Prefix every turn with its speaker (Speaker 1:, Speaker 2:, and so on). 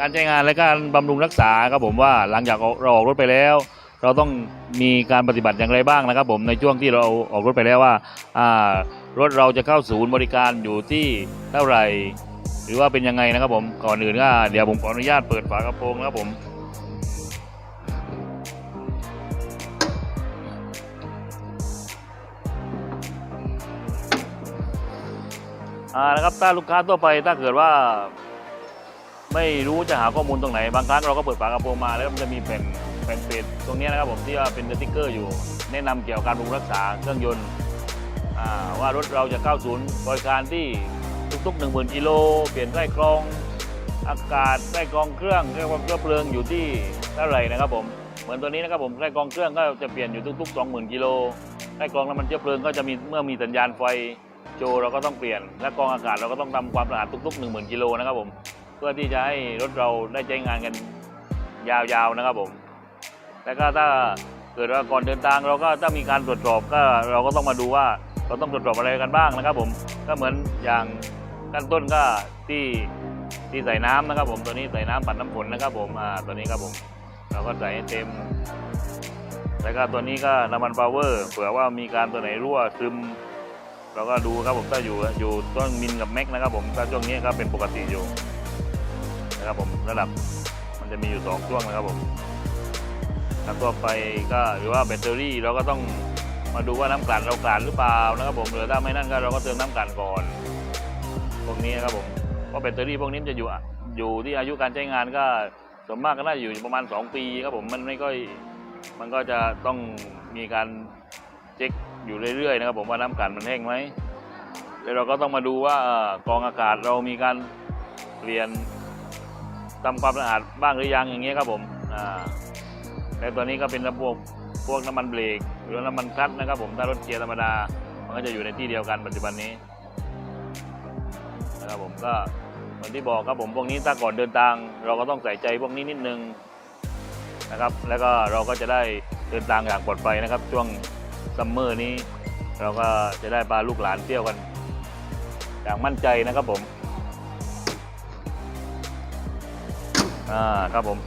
Speaker 1: การใช้งานและการบำรุงรักษาครับผมว่าหลังจากเราออกรถไปแล้ว เราต้องมีการปฏิบัติอย่างไรบ้างนะครับ ผมในช่วงที่เราออกรถไปแล้วว่ารถเราจะเข้าศูนย์บริการอยู่ที่เท่าไหร่ หรือว่าเป็นยังไงนะครับผมก่อนอื่นก็เดี๋ยวผมขออนุญาตเปิดฝากระโปรงนะครับผมอ่านะครับถ้าลูกค้าทั่วไปถ้าเกิดว่า ไม่รู้จะหาข้อมูลตรงไหน บางครั้งเราก็เปิดฝากระโปรงมา แล้วมันจะมีแผ่นแผ่นเปดตรงนี้นะครับผมที่ว่าเป็นสติ๊กเกอร์อยู่ แนะนำเกี่ยวกับการบำรุงรักษาเครื่องยนต์ว่ารถเราจะเข้าศูนย์บริการที่ทุกๆ 1 0,000กิโลเปลี่ยนไส้กรองอากาศไส้กรองเครื่องเรียกว่าเชื้อเพลิงอยู่ที่เท่าไหร่นะครับผมเหมือนตัวนี้นะครับผมไส้กรองเครื่องก็จะเปลี่ยนอยู่ทุก ๆ 20,000กิโลไส้กรองน้ำมันเชื้อเพลิงก็จะมีเมื่อมีสัญญาณไฟโจเราก็ต้องเปลี่ยนและกรองอากาศเราก็ต้องทำความสะอาดทุกๆ 1 0,000กิโลนะครับผม พื่อที่จะให้รถเราได้ใช้งานกันยาวๆนะครับผมแล้วก็ถ้าเกิดว่าก่อนเดินทางเราก็ถ้ามีการตรวจสอบก็เราก็ต้องมาดูว่าเราต้องตรวจสอบอะไรกันบ้างนะครับ ผมก็เหมือนอย่างขั้นต้นก็ที่ที่ใส่น้ำนะครับ ผมตัวนี้ใส่น้ำปัดน้ำฝนนะครับ ผมอ่าตัวนี้ครับผม เราก็ใส่เต็ม แล้วก็ตัวนี้ก็น้ำมันพาวเวอร์เผื่อว่ามีการตัวไหนรั่วซึมเราก็ดูครับผมถ้าอยู่อยู่ต้นมินกับแม็กนะครับ ผมถ้าช่วงนี้ก็เป็นปกติอยู่ นะครับผมระดับมันจะมีอยู่สองช่วงนะครับผมถ้าทั่วไปก็หรือว่าแบตเตอรี่เราก็ต้องมาดูว่าน้ำกลั่นเรากลั่นหรือเปล่านะครับผมหรือถ้าไม่นั่นก็เราก็เติมน้ำกลั่นก่อนพวกนี้นะครับผมเพราะแบตเตอรี่พวกนี้จะอยู่อยู่ที่อายุการใช้งานก็ส่วนมากก็น่าจะอยู่ประมาณ 2 ปีครับผมมันไม่ค่อยมันก็จะต้องมีการเช็คอยู่เรื่อยๆนะครับผมว่าน้ำกลั่นมันแห้งไหมแล้วเราก็ต้องมาดูว่ากองอากาศเรามีการเปลี่ยน ทำความสะอาดบ้างหรือยังอย่างเงี้ยครับผมอ่าแล้วตัวนี้ก็เป็นระบบพวกน้ำมันเบรกหรือน้ำมันคลัตช์นะครับผมถ้ารถเกียร์ธรรมดา มันก็จะอยู่ในที่เดียวกันปัจจุบันนี้นะครับผมก็เหมือนที่บอกครับผมพวกนี้ถ้าก่อนเดินทาง เราก็ต้องใส่ใจพวกนี้นิดนึงนะครับแล้วก็เราก็จะได้เดินทางอย่างปลอดภัยนะครับ ช่วงซัมเมอร์นี้ เราก็จะได้พาลูกหลานเที่ยวกัน อย่างมั่นใจนะครับผม อ่าครับผม